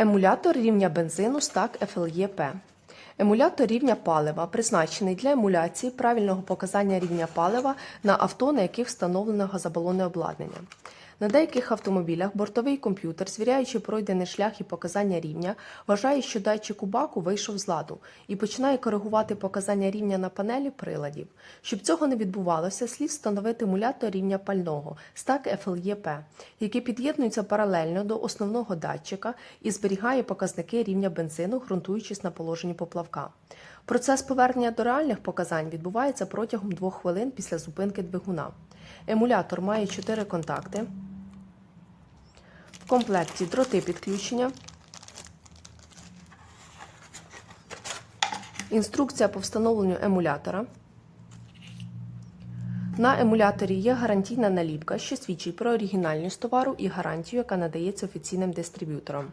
Емулятор рівня бензину стак FLEP. Емулятор рівня палива призначений для емуляції правильного показання рівня палива на авто, на яких встановлено газобалонне обладнання. На деяких автомобілях бортовий комп'ютер, звіряючи пройдений шлях і показання рівня, вважає, що датчик у баку вийшов з ладу і починає коригувати показання рівня на панелі приладів. Щоб цього не відбувалося, слід встановити емулятор рівня пального STAC FLEP, який під'єднується паралельно до основного датчика і зберігає показники рівня бензину, ґрунтуючись на положенні поплавка. Процес повернення до реальних показань відбувається протягом двох хвилин після зупинки двигуна. Емулятор має чотири контакти. Комплекті дроти підключення. Інструкція по встановленню емулятора. На емуляторі є гарантійна наліпка, що свідчить про оригінальність товару і гарантію, яка надається офіційним дистриб'ютором.